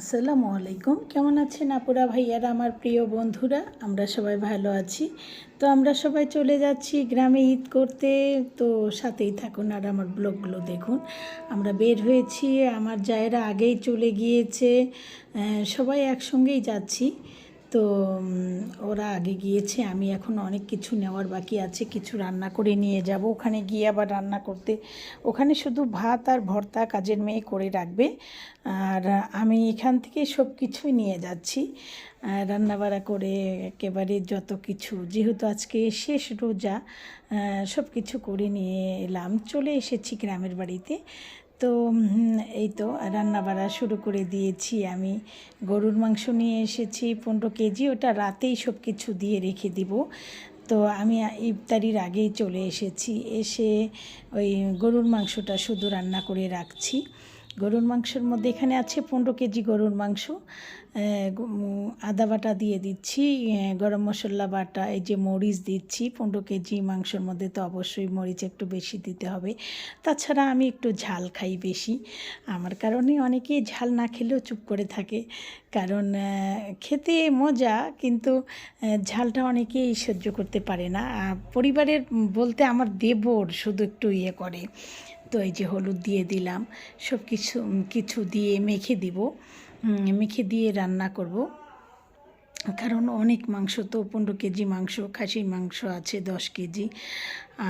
আসসালামু আলাইকুম। কেমন আছেন আপুরা ভাইয়ারা, আমার প্রিয় বন্ধুরা? আমরা সবাই ভালো আছি। তো আমরা সবাই চলে যাচ্ছি গ্রামে ঈদ করতে। তো সাথেই থাকুন আর আমার ব্লগগুলো দেখুন। আমরা বের হয়েছি, আমার জায়েরা আগেই চলে গিয়েছে। সবাই একসঙ্গেই যাচ্ছি। তো ওরা আগে গিয়েছে, আমি এখন অনেক কিছু নেওয়ার বাকি আছে, কিছু রান্না করে নিয়ে যাব। ওখানে গিয়ে আবার রান্না করতে, ওখানে শুধু ভাত আর ভর্তা কাজের মেয়ে করে রাখবে। আর আমি এখান থেকে সব কিছুই নিয়ে যাচ্ছি। রান্নাবাড়া করে একেবারে যত কিছু, যেহেতু আজকে শেষ রোজা সব কিছু করে নিয়ে এলাম। চলে এসেছি গ্রামের বাড়িতে। তো এই তো রান্না বাড়া শুরু করে দিয়েছি আমি। গরুর মাংস নিয়ে এসেছি, পনেরো কেজি, ওটা রাতেই সব কিছু দিয়ে রেখে দিব। তো আমি ইফতারির আগেই চলে এসেছি, এসে ওই গরুর মাংসটা শুধু রান্না করে রাখছি। গরুর মাংসের মধ্যে এখানে আছে পনেরো কেজি গরুর মাংস আদা বাটা দিয়ে দিচ্ছি গরম মশলা বাটা, এই যে মরিচ দিচ্ছি, পনেরো কেজি মাংসের মধ্যে তো অবশ্যই মরিচ একটু বেশি দিতে হবে। তাছাড়া আমি একটু ঝাল খাই বেশি, আমার কারণে অনেকেই ঝাল না খেলেও চুপ করে থাকে। কারণ খেতে মজা কিন্তু ঝালটা অনেকেই সহ্য করতে পারে না। পরিবারের বলতে আমার দেবর শুধু একটু ইয়ে করে। তো এই যে হলুদ দিয়ে দিলাম সব কিছু কিছু দিয়ে মেখে দিব। মেখে দিয়ে রান্না করব। কারণ অনেক মাংস তো পনেরো কেজি মাংস, খাসির মাংস আছে দশ কেজি।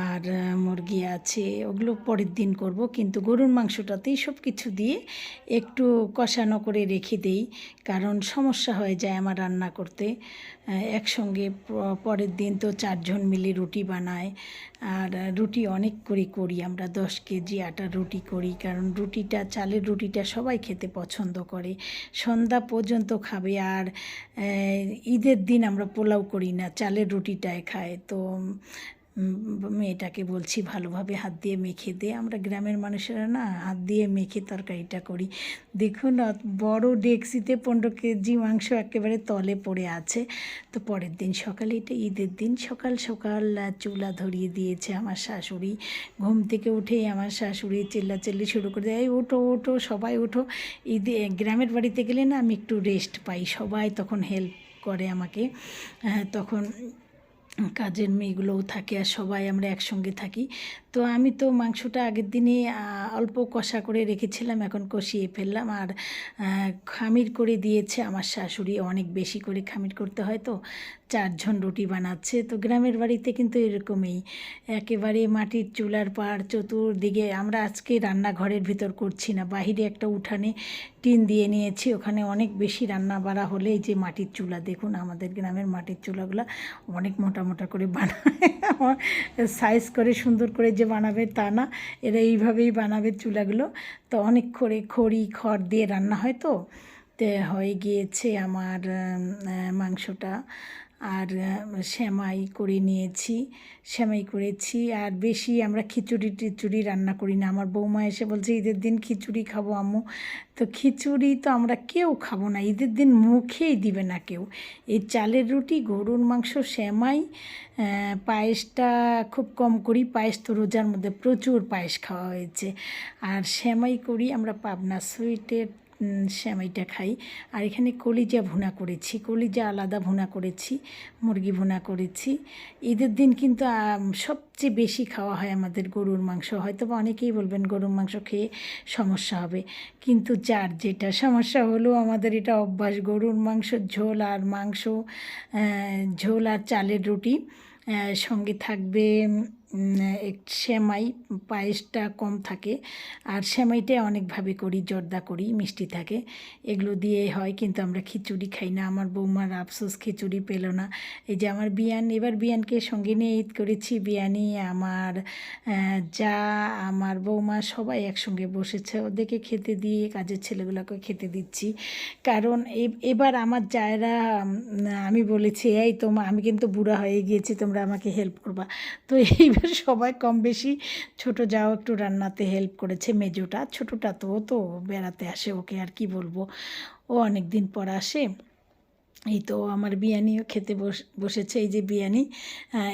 আর মুরগি আছে, ওগুলো পরের দিন করব। কিন্তু গরুর মাংসটাতেই সব কিছু দিয়ে একটু কষানো করে রেখে দেই, কারণ সমস্যা হয়ে যায় আমার রান্না করতে। একসঙ্গে পরের দিন তো চারজন মিলে রুটি বানায় আর রুটি অনেক করে করি আমরা, দশ কেজি আটার রুটি করি, কারণ রুটিটা, চালের রুটিটা সবাই খেতে পছন্দ করে। সন্ধ্যা পর্যন্ত খাবে আর ঈদের দিন আমরা পোলাও করি না, চালের রুটিটাই খায়। তো মেয়েটাকে বলছি, ভালোভাবে হাত দিয়ে মেখে দে। আমরা গ্রামের মানুষেরা না, হাত দিয়ে মেখে তরকারিটা করি। দেখুন বড় ডেক্সিতে পনেরো কেজি মাংস একেবারে তলে পড়ে আছে। তো পরের দিন সকালে এটা, ঈদের দিন সকাল সকাল চুলা ধরিয়ে দিয়েছে আমার শাশুড়ি। ঘুম থেকে উঠেই আমার শাশুড়ি চিল্লাচিল্লি শুরু করে দেয়, "এই ওঠো ওঠো, সবাই ওঠো। ঈদে গ্রামের বাড়িতে গেলে না আমি একটু রেস্ট পাই, সবাই তখন হেল্প করে আমাকে। তখন কাজের মেয়েগুলোও থাকে আর সবাই আমরা একসঙ্গে থাকি। তো আমি তো মাংসটা আগের দিনে অল্প কষা করে রেখেছিলাম, এখন কষিয়ে ফেললাম। আর খামির করে দিয়েছে আমার শাশুড়ি, অনেক বেশি করে খামির করতে হয় তো, চারজন রুটি বানাচ্ছে। তো গ্রামের বাড়িতে কিন্তু এরকমই, একেবারে মাটির চুলার পাড়, চতুর্দিকে আমরা আজকে রান্নাঘরের ভিতর করছি না, বাহিরে একটা উঠানে টিন দিয়ে নিয়েছি। ওখানে অনেক বেশি রান্না বাড়া হলে এই যে মাটির চুলা, দেখুন আমাদের গ্রামের মাটির চুলাগুলো অনেক মোটা মোটা করে বানায়। সাইজ করে সুন্দর করে যে বানাবে তা না, এরা এইভাবেই বানাবে চুলাগুলো। তো অনেক করে খড়ি, খড় দিয়ে রান্না হয় তো। হয়ে গিয়েছে আমার মাংসটা। আর সেমাই করে নিয়েছি সেমাই করেছি। আর বেশি আমরা খিচুড়ি টিচুড়ি রান্না করি না। আমার বৌমা এসে বলছে ঈদের দিন খিচুড়ি খাব আম্মু। তো খিচুড়ি তো আমরা কেউ খাব না। ঈদের দিন মুখেই দিবে না কেউ। এই চালের রুটি গরুর মাংস আহ, পায়েসটা খুব কম করি। পায়েস তো রোজার মধ্যে প্রচুর পায়েস খাওয়া হয়েছে। আর সেমাই করি আমরা পাবনা সুইটের উম, সেমাইটা খাই। আর এখানে কলিজা ভুনা করেছি কলিজা আলাদা ভুনা করেছি মুরগি ভুনা করেছি। ঈদের দিন কিন্তু সবচেয়ে বেশি খাওয়া হয় আমাদের গরুর মাংস। হয়তো বা অনেকেই বলবেন গরুর মাংস খেয়ে সমস্যা হবে। কিন্তু যার যেটা সমস্যা হলো আমাদের এটা অভ্যাস গরুর মাংস ঝোল আর মাংস ঝোল আর চালের রুটি সঙ্গে থাকবে সেমাই পায়েসটা কম থাকে। আর সেমাইটা অনেকভাবে করি, জর্দা করি, মিষ্টি থাকে। এগুলো দিয়ে হয়, কিন্তু আমরা খিচুড়ি খাই না। আমার বৌমার আফসোস, খিচুড়ি পেল না। এই যে আমার বিয়ান, এবার বিয়ানকে সঙ্গে নিয়ে ঈদ করেছি। বিয়ানি, আমার যা, আমার বৌমা সবাই একসঙ্গে বসেছে। ওদেরকে খেতে দিয়ে কাজের ছেলেগুলোকে খেতে দিচ্ছি। কারণ এবার আমার যারা আমি বলেছি, এই তোমা, আমি কিন্তু বুড়া হয়ে গিয়েছি, তোমরা আমাকে হেল্প করবা। তো এইবার সবাই কম বেশি। ছোট যাও একটু রান্নাতে হেল্প করেছে মেজোটা। ছোটোটা তো তো বেড়াতে আসে ওকে আর কি বলব। ও অনেক দিন পর আসে। এই তো আমার বিয়ানিও খেতে বস, বসেছে। এই যে বিয়ানি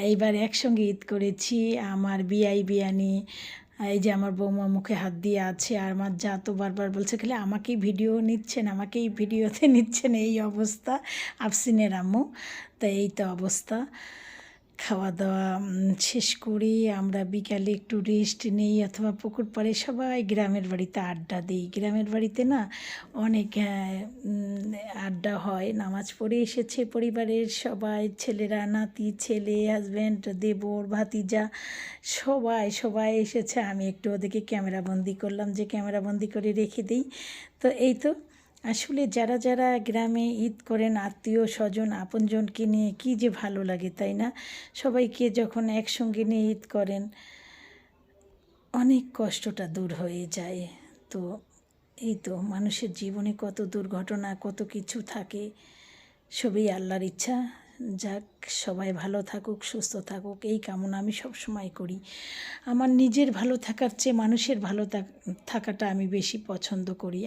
এইবার একসঙ্গে ঈদ করেছি। আমার বিয়াই বিয়ানি এই যে আমার বৌমা মুখে হাত দিয়ে আছে। আর আমার যা তো বারবার বলছে, খালি আমাকেই ভিডিও নিচ্ছেন, আমাকেই ভিডিওতে নিচ্ছেন এই অবস্থা। আফসিনের আম্মু তো এই তো অবস্থা। খাওয়া দাওয়া শেষ করে। আমরা বিকালে একটু রেস্ট নেই অথবা পুকুর পাড়ে সবাই গ্রামের বাড়িতে আড্ডা দিই। গ্রামের বাড়িতে না অনেক আড্ডা হয়। নামাজ পড়ে এসেছে পরিবারের সবাই। ছেলেরা, নাতি, ছেলে হাজব্যান্ড দেবর, ভাতিজা সবাই সবাই এসেছে। আমি একটু ওদেরকে ক্যামেরাবন্দি করলাম। যে ক্যামেরাবন্দি করে রেখে দিই। তো এই তো আসলে যারা যারা গ্রামে ঈদ করেন, আত্মীয় স্বজন, আপনজনকে নিয়ে কী যে ভালো লাগে, তাই না? সবাইকে যখন একসঙ্গে নিয়ে ঈদ করেন, অনেক কষ্টটা দূর হয়ে যায়। তো এই তো মানুষের জীবনে কত দুর্ঘটনা, কত কিছু থাকে। সবই আল্লাহর ইচ্ছা। যাক, সবাই ভালো থাকুক, সুস্থ থাকুক, এই কামনা আমি সব সময় করি। আমার নিজের ভালো থাকার চেয়ে মানুষের ভালো থাক- থাকাটা আমি বেশি পছন্দ করি।